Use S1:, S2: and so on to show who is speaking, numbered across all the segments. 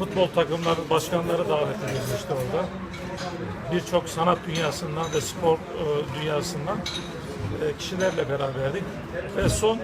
S1: futbol takımları başkanları davet edilmişti orada. Birçok sanat dünyasından ve spor e, dünyasından e, kişilerle beraberdik. Ve son e,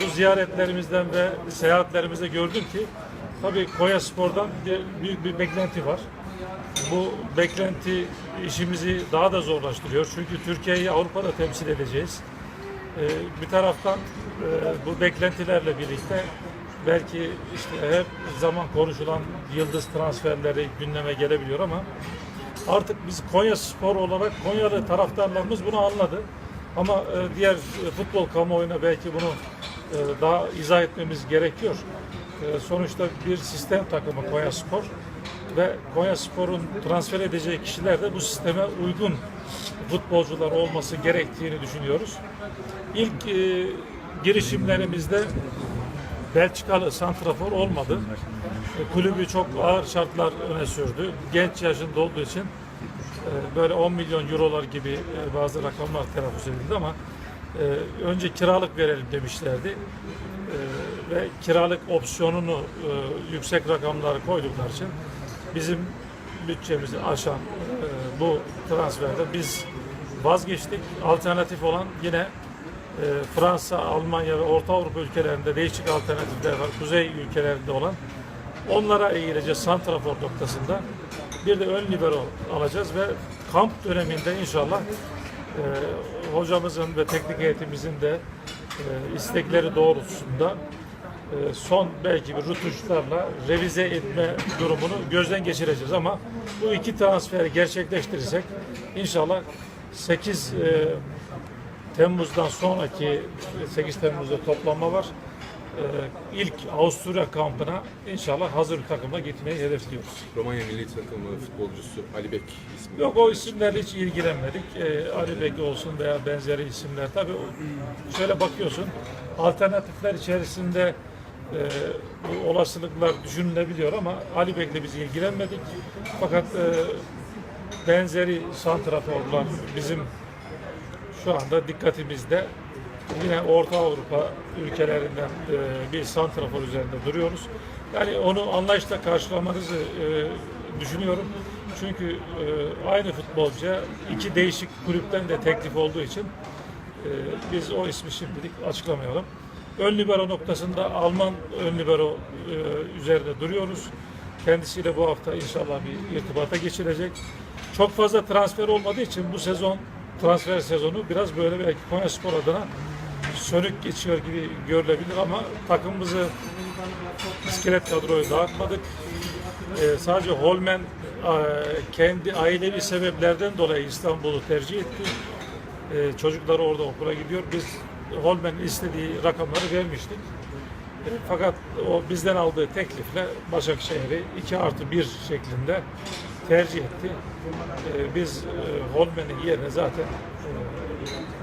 S1: bu ziyaretlerimizden ve seyahatlerimizde gördüm ki tabii Konya Spor'dan büyük bir beklenti var. Bu beklenti işimizi daha da zorlaştırıyor. Çünkü Türkiye'yi Avrupa'da temsil edeceğiz. Bir taraftan bu beklentilerle birlikte belki işte her zaman konuşulan yıldız transferleri gündeme gelebiliyor ama artık biz Konya Spor olarak Konyalı taraftarlarımız bunu anladı. Ama e, diğer e, futbol kamuoyuna belki bunu e, daha izah etmemiz gerekiyor. Sonuçta bir sistem takımı Konya Spor ve Konya Spor'un transfer edeceği kişiler de bu sisteme uygun futbolcular olması gerektiğini düşünüyoruz. İlk girişimlerimizde Belçikalı santrafor olmadı. E, kulübü çok ağır şartlar öne sürdü. Genç yaşında olduğu için e, böyle 10 milyon eurolar gibi e, bazı rakamlar telaffuz edildi ama önce kiralık verelim demişlerdi. Ve kiralık opsiyonunu yüksek rakamlara koydukları için bizim bütçemizi aşan bu transferde biz vazgeçtik. Alternatif olan yine Fransa, Almanya ve Orta Avrupa ülkelerinde değişik alternatifler var. Kuzey ülkelerinde olan onlara eğileceğiz santrafor noktasında. Bir de ön libero alacağız ve kamp döneminde inşallah e, hocamızın ve teknik heyetimizin de e, istekleri doğrultusunda e, son belki bir rutuşlarla revize etme durumunu gözden geçireceğiz ama bu iki transferi gerçekleştirirsek inşallah 8 e, Temmuz'dan sonraki 8 Temmuz'da toplanma var. E, ilk Avusturya kampına inşallah hazır bir takımla gitmeyi hedefliyoruz.
S2: Romanya milli takımı futbolcusu Ali Bek ismi.
S1: Yok o isimlerle hiç ilgilenmedik. Ee, Ali Beki olsun veya benzeri isimler. Tabii şöyle bakıyorsun alternatifler içerisinde e, bu olasılıklar düşünülebiliyor ama Ali Bek'le biz ilgilenmedik. Fakat e, benzeri santraforlar bizim şu anda dikkatimizde. Yine Orta Avrupa ülkelerinden e, bir santrafor üzerinde duruyoruz. Yani onu anlayışla karşılamanızı e, düşünüyorum. Çünkü e, aynı futbolcuya iki değişik kulüpten de teklif olduğu için biz o ismi şimdilik açıklamayalım. Ön libero noktasında Alman ön libero üzerinde duruyoruz. Kendisiyle bu hafta inşallah bir irtibata geçilecek. Çok fazla transfer olmadığı için bu sezon transfer sezonu biraz böyle belki Konyaspor adına sönük geçiyor gibi görülebilir ama takımımızı iskelet kadroyu dağıtmadık. Ee, sadece Holmen e, kendi ailevi sebeplerden dolayı İstanbul'u tercih etti. Ee, çocukları orada okula gidiyor. Biz Holmen'in istediği rakamları vermiştik. Fakat o bizden aldığı teklifle Başakşehir'i 2 artı 1 şeklinde tercih etti. E, Biz e, Holmen'in yerine zaten e,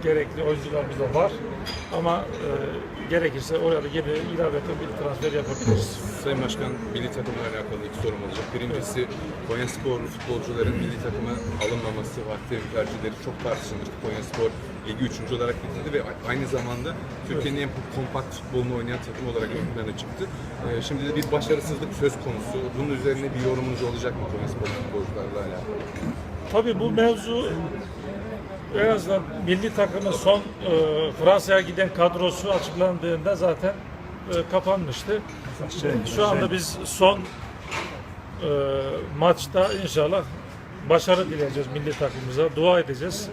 S1: gerekli oyuncularımız da var. Ama e, gerekirse oraya da yine ilaveten bir transfer yapabiliriz.
S2: Sayın Başkan milli takımla alakalı iki sorum olacak. Birincisi Konya Sporlu futbolcuların milli takıma alınmaması vakti tercihleri çok tartışılmıştı. Konya Spor ligi üçüncü olarak bitirdi ve aynı zamanda Türkiye'nin en kompakt futbolunu oynayan takım olarak ön plana çıktı. Ee, Şimdi de bir başarısızlık söz konusu. Bunun üzerine bir yorumunuz olacak mı Konya Spor futbolcularla alakalı?
S1: Tabii bu mevzu en azından milli takımın son e, Fransa'ya giden kadrosu açıklandığında zaten e, kapanmıştı. Şu anda biz son e, maçta inşallah başarı dileyeceğiz milli takımımıza, dua edeceğiz.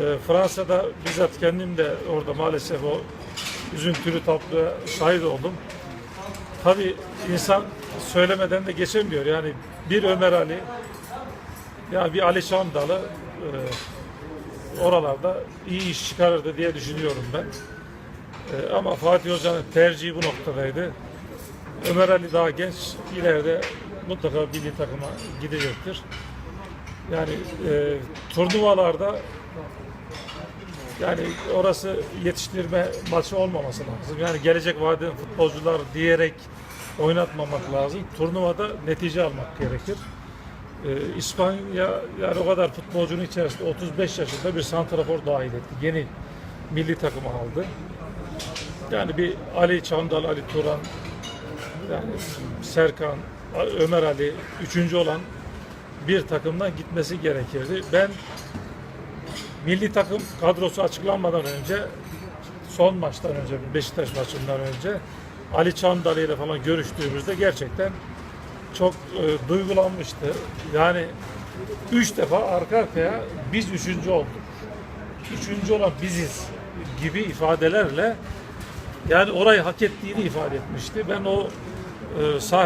S1: E, Fransa'da bizzat kendim de orada maalesef o üzüntülü tabloya şahit oldum. Tabii insan söylemeden de geçemiyor. Yani bir Ömer Ali, ya bir Ali Şamdalı e, oralarda iyi iş çıkarırdı diye düşünüyorum ben. E, ama Fatih Hoca'nın tercihi bu noktadaydı. Ömer Ali daha genç, ileride mutlaka milli takıma gidecektir. Yani e, turnuvalarda yani orası yetiştirme maçı olmaması lazım. Yani gelecek vadeden futbolcular diyerek oynatmamak lazım. Turnuvada netice almak gerekir. Ee, İspanya yani o kadar futbolcunun içerisinde 35 yaşında bir santrafor dahil etti. Yeni milli takımı aldı. Yani bir Ali Çandal, Ali Turan, yani Serkan, Ömer Ali üçüncü olan bir takımdan gitmesi gerekirdi. Ben milli takım kadrosu açıklanmadan önce son maçtan önce Beşiktaş maçından önce Ali Çandalı ile falan görüştüğümüzde gerçekten çok e, duygulanmıştı. Yani üç defa arka arkaya biz üçüncü olduk. Üçüncü olan biziz gibi ifadelerle yani orayı hak ettiğini ifade etmişti. Ben o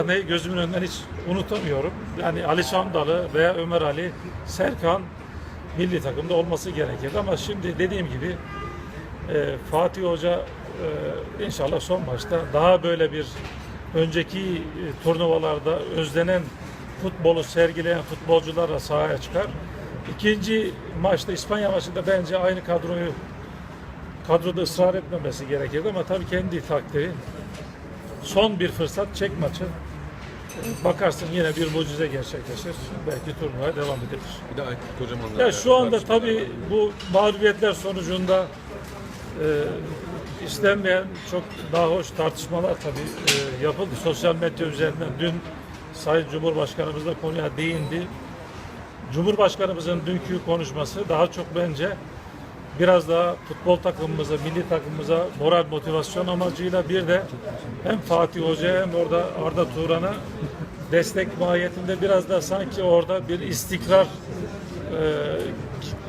S1: e, gözümün önünden hiç unutamıyorum. Yani Ali Çamdalı veya Ömer Ali, Serkan milli takımda olması gerekirdi ama şimdi dediğim gibi e, Fatih Hoca e, inşallah son maçta daha böyle bir önceki e, turnuvalarda özlenen futbolu sergileyen futbolcularla sahaya çıkar. İkinci maçta İspanya maçında bence aynı kadroyu kadroda ısrar etmemesi gerekirdi ama tabii kendi takdiri son bir fırsat çek maçı bakarsın yine bir mucize gerçekleşir. Belki turnuvaya devam edilir.
S2: Bir de Aykut Kocaman'la
S1: Ya şu anda tabii bu mağlubiyetler sonucunda e, istenmeyen çok daha hoş tartışmalar tabii e, yapıldı. Sosyal medya üzerinden dün Sayın Cumhurbaşkanımız da konuya değindi. Cumhurbaşkanımızın dünkü konuşması daha çok bence biraz daha futbol takımımıza, milli takımımıza moral motivasyon amacıyla bir de hem Fatih Hoca'ya hem orada Arda Turan'a destek mahiyetinde biraz da sanki orada bir istikrar e,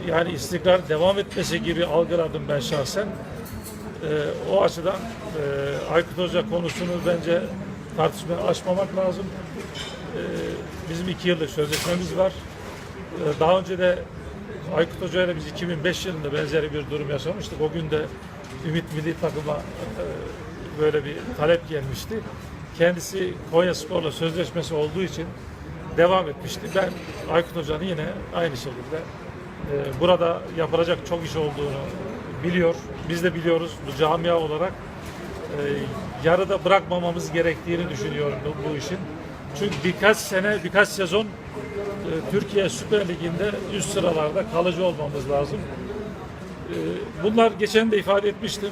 S1: yani istikrar devam etmesi gibi algıladım ben şahsen. E, o açıdan e, Aykut Hoca konusunu bence tartışmaya açmamak lazım. E, bizim iki yıllık sözleşmemiz var. E, daha önce de Aykut Hoca ile biz 2005 yılında benzeri bir durum yaşamıştık. O gün de Ümit Milli Takım'a e, böyle bir talep gelmişti. Kendisi Konya Spor'la sözleşmesi olduğu için devam etmişti. Ben Aykut Hoca'nın yine aynı şekilde e, burada yapılacak çok iş olduğunu biliyor. Biz de biliyoruz bu camia olarak e, yarıda bırakmamamız gerektiğini düşünüyorum bu, bu işin. Çünkü birkaç sene, birkaç sezon Türkiye Süper Ligi'nde üst sıralarda kalıcı olmamız lazım. E, bunlar geçen de ifade etmiştim.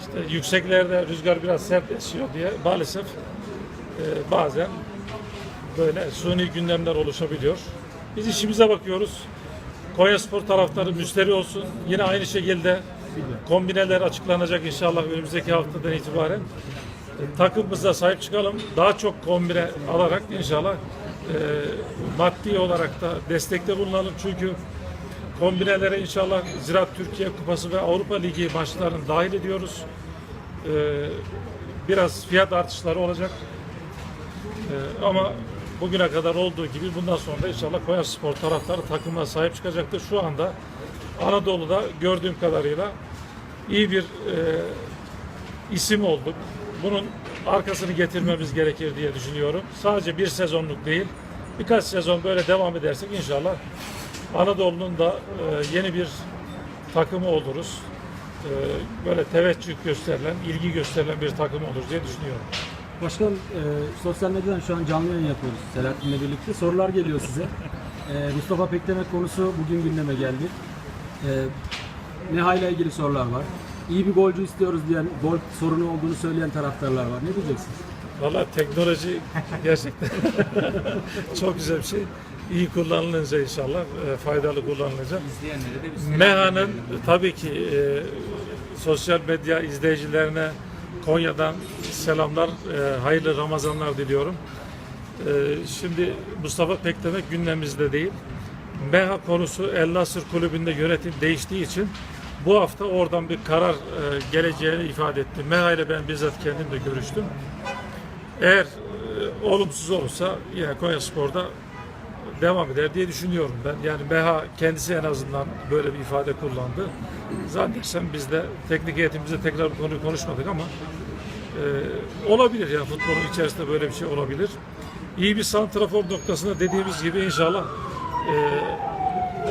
S1: İşte yükseklerde rüzgar biraz sert esiyor diye maalesef e, bazen böyle suni gündemler oluşabiliyor. Biz işimize bakıyoruz. Konya Spor taraftarı müşteri olsun. Yine aynı şekilde kombineler açıklanacak inşallah önümüzdeki haftadan itibaren. Takımımıza sahip çıkalım. Daha çok kombine alarak inşallah maddi olarak da destekte bulunalım. Çünkü kombinelere inşallah Ziraat Türkiye Kupası ve Avrupa Ligi maçlarını dahil ediyoruz. E, biraz fiyat artışları olacak. E, ama bugüne kadar olduğu gibi bundan sonra da inşallah Konya Spor taraftarı takımına sahip çıkacaktır. Şu anda Anadolu'da gördüğüm kadarıyla iyi bir e, isim olduk. Bunun arkasını getirmemiz gerekir diye düşünüyorum. Sadece bir sezonluk değil, birkaç sezon böyle devam edersek inşallah Anadolu'nun da e, yeni bir takımı oluruz. E, böyle teveccüh gösterilen, ilgi gösterilen bir takım olur diye düşünüyorum.
S3: Başkanım e, sosyal medyadan şu an canlı yayın yapıyoruz Selahattin'le birlikte. Sorular geliyor size. E, Mustafa Peklemek konusu bugün gündeme geldi. E, Neha ile ilgili sorular var. İyi bir golcü istiyoruz diyen, gol sorunu olduğunu söyleyen taraftarlar var. Ne diyeceksiniz?
S1: Valla teknoloji gerçekten çok güzel bir şey. İyi kullanılınca inşallah e, faydalı kullanılacak. Meha'nın tabii ki e, sosyal medya izleyicilerine Konya'dan selamlar, e, hayırlı Ramazanlar diliyorum. E, şimdi Mustafa Peklemek gündemimizde değil. Meha konusu El Nasır Kulübü'nde yönetim değiştiği için bu hafta oradan bir karar e, geleceğini ifade etti. Meha ile ben bizzat kendim de görüştüm. Eğer e, olumsuz olursa yine Konya Spor'da devam eder diye düşünüyorum ben. Yani Meha kendisi en azından böyle bir ifade kullandı. Zannedersem biz de teknik heyetimizde tekrar bu konuyu konuşmadık ama e, olabilir yani futbolun içerisinde böyle bir şey olabilir. İyi bir santrafor noktasında dediğimiz gibi inşallah e,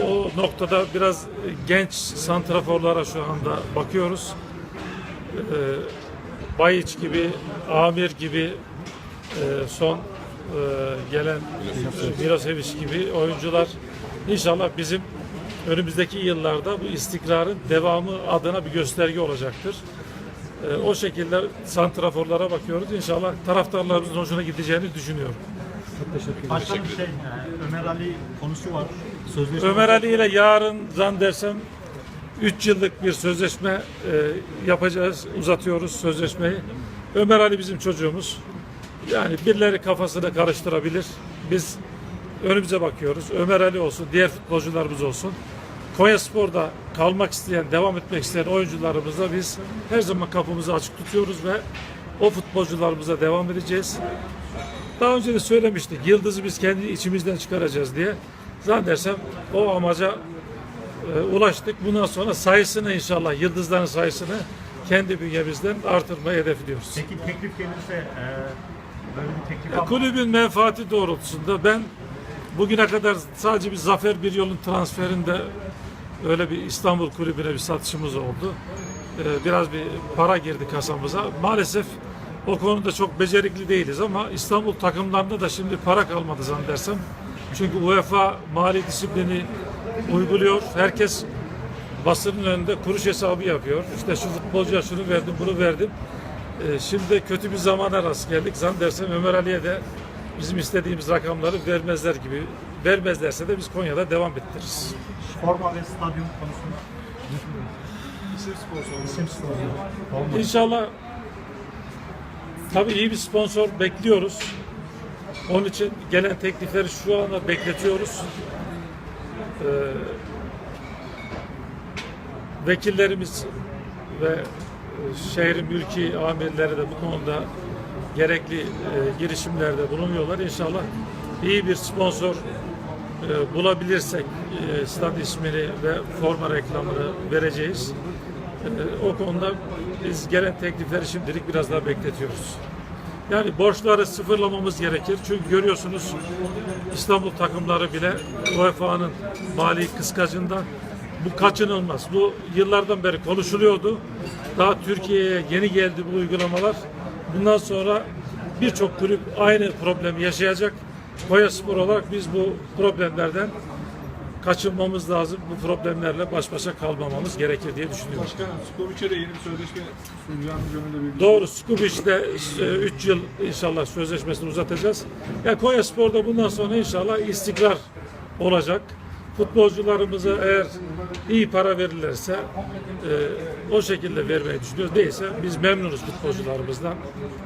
S1: o noktada biraz genç santraforlara şu anda bakıyoruz. E, Bayiç gibi, Amir gibi e, son e, gelen Milosevic gibi oyuncular inşallah bizim önümüzdeki yıllarda bu istikrarın devamı adına bir gösterge olacaktır. E, o şekilde santraforlara bakıyoruz. İnşallah taraftarlarımızın hoşuna gideceğini düşünüyorum.
S3: Çok teşekkür ederim.
S4: Başkanım şey, e, Ömer Ali konusu var. Sözleşme
S1: Ömer Ali ile yarın zannedersem 3 yıllık bir sözleşme e, yapacağız, uzatıyoruz sözleşmeyi. Ömer Ali bizim çocuğumuz. Yani birileri kafasını karıştırabilir. Biz önümüze bakıyoruz. Ömer Ali olsun, diğer futbolcularımız olsun. Konya Spor'da kalmak isteyen, devam etmek isteyen oyuncularımızla biz her zaman kapımızı açık tutuyoruz ve o futbolcularımıza devam edeceğiz. Daha önce de söylemiştik. Yıldız'ı biz kendi içimizden çıkaracağız diye. Zannedersem o amaca e, ulaştık. Bundan sonra sayısını inşallah yıldızların sayısını kendi bünyemizden artırmayı hedefliyoruz.
S4: Peki teklif gelirse e, böyle bir teklif almak
S1: kulübün menfaati doğrultusunda ben bugüne kadar sadece bir Zafer Bir Yol'un transferinde öyle bir İstanbul kulübüne bir satışımız oldu. Ee, biraz bir para girdi kasamıza. Maalesef o konuda çok becerikli değiliz ama İstanbul takımlarında da şimdi para kalmadı zannedersem. Çünkü UEFA mali disiplini uyguluyor. Herkes basının önünde kuruş hesabı yapıyor. İşte şu futbolcuya şunu verdim, bunu verdim. Ee, şimdi kötü bir zamana rast geldik. Zannedersem Ömer Ali'ye de bizim istediğimiz rakamları vermezler gibi. Vermezlerse de biz Konya'da devam ettiririz.
S4: forma ve stadyum konusunda isim sponsoru. İsim sponsoru. Olmadı.
S1: İnşallah tabii iyi bir sponsor bekliyoruz. Onun için gelen teklifleri şu anda bekletiyoruz. Ee, vekillerimiz ve e, şehrin mülki amirleri de bu konuda gerekli e, girişimlerde bulunuyorlar. İnşallah iyi bir sponsor e, bulabilirsek e, stad ismini ve forma reklamını vereceğiz. E, o konuda biz gelen teklifleri şimdilik biraz daha bekletiyoruz. Yani borçları sıfırlamamız gerekir. Çünkü görüyorsunuz İstanbul takımları bile UEFA'nın mali kıskacında bu kaçınılmaz. Bu yıllardan beri konuşuluyordu. Daha Türkiye'ye yeni geldi bu uygulamalar. Bundan sonra birçok kulüp aynı problemi yaşayacak. Konya Spor olarak biz bu problemlerden kaçınmamız lazım. Bu problemlerle baş başa kalmamamız gerekir diye düşünüyorum.
S5: Başkanım Skoviç'e de yeni bir sözleşme sunacağını gönülde bir
S1: Doğru. Skubiş'te 3 yıl inşallah sözleşmesini uzatacağız. Ya Konya Spor'da bundan sonra inşallah istikrar olacak. Futbolcularımıza eğer iyi para verirlerse e, o şekilde vermeyi düşünüyoruz. Değilse biz memnunuz futbolcularımızdan.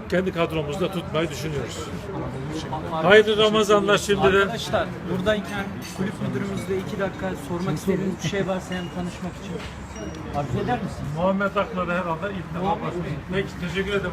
S1: Kendi kadromuzda tutmayı düşünüyoruz. Hayırlı Ramazanlar şimdiden.
S6: Arkadaşlar buradayken kulüp müdürümüzle iki dakika sormak istediğiniz bir şey varsa hem tanışmak için. Arzu eder misin?
S1: Muhammed Akla da herhalde ilk defa başlıyor. Peki teşekkür ederim.